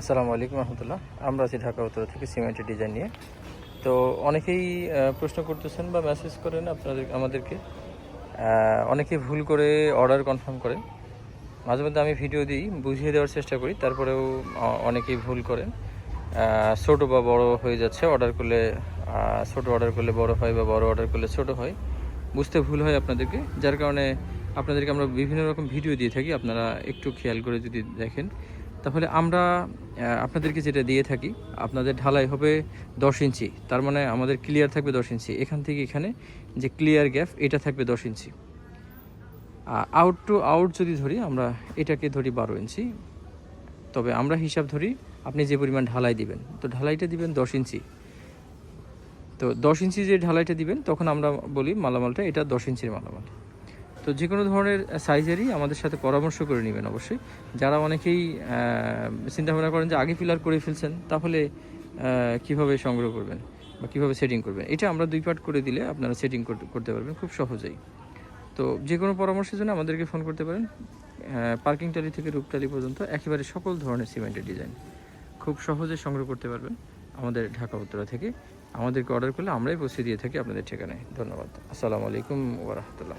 আসসালামু আলাইকুম রহমতুল্লাহ। আমরা আছি ঢাকা উত্তর থেকে সিমেন্টের ডিজাইন নিয়ে। তো অনেকেই প্রশ্ন করতেছেন বা মেসেজ করেন আপনাদের আমাদেরকে। আহ, অনেকেই ভুল করে অর্ডার কনফার্ম করেন। মাঝে মধ্যে আমি ভিডিও দিই বুঝিয়ে দেওয়ার চেষ্টা করি তারপরেও অনেকেই ভুল করেন। ছোট বা বড় হয়ে যাচ্ছে অর্ডার করলে ছোট অর্ডার করলে বড় হয় বা বড় অর্ডার করলে ছোট হয়। বুঝতে ভুল হয় আপনাদেরকে যার কারণে আপনাদেরকে আমরা বিভিন্ন রকম ভিডিও দিয়ে থাকি। আপনারা একটু খেয়াল করে যদি দেখেন। তাহলে আমরা আপনাদেরকে যেটা দিয়ে থাকি, আপনাদের ঢালাই হবে দশ ইঞ্চি। তার মানে আমাদের ক্লিয়ার থাকবে দশ ইঞ্চি। এখান থেকে এখানে যে ক্লিয়ার গ্যাপ এটা থাকবে দশ ইঞ্চি। আউট টু আউট যদি ধরি, আমরা এটাকে ধরি বারো ইঞ্চি। তবে আমরা হিসাব ধরি, আপনি যে পরিমাণ ঢালাই দিবেন, তো ঢালাইটা দিবেন দশ ইঞ্চি। তো দশ ইঞ্চি যে ঢালাইটা দিবেন, তখন আমরা বলি মালামালটা এটা দশ ইঞ্চির মালামাল। তো যে কোনো ধরনের সাইজেরই আমাদের সাথে পরামর্শ করে নেবেন অবশ্যই। যারা অনেকেই চিন্তা ভাবনা করেন যে আগে ফিলার করে ফেলছেন, তাহলে কীভাবে সংগ্রহ করবেন বা কীভাবে সেটিং করবেন, এটা আমরা দুই পার্ট করে দিলে আপনারা সেটিং করতে পারবেন খুব সহজেই। তো যে কোনো পরামর্শের জন্য আমাদেরকে ফোন করতে পারেন পার্কিং টালি থেকে রূপটালি পর্যন্ত একেবারে সকল ধরনের সিমেন্টের ডিজাইন খুব সহজে সংগ্রহ করতে পারবেন আমাদের ঢাকা উত্তরা থেকে। আমাদেরকে অর্ডার করলে আমরাই পৌঁছে দিয়ে থাকি আপনাদের ঠিকানায়। ধন্যবাদ। আসসালামু আলাইকুম ওরহমতুল্লাহ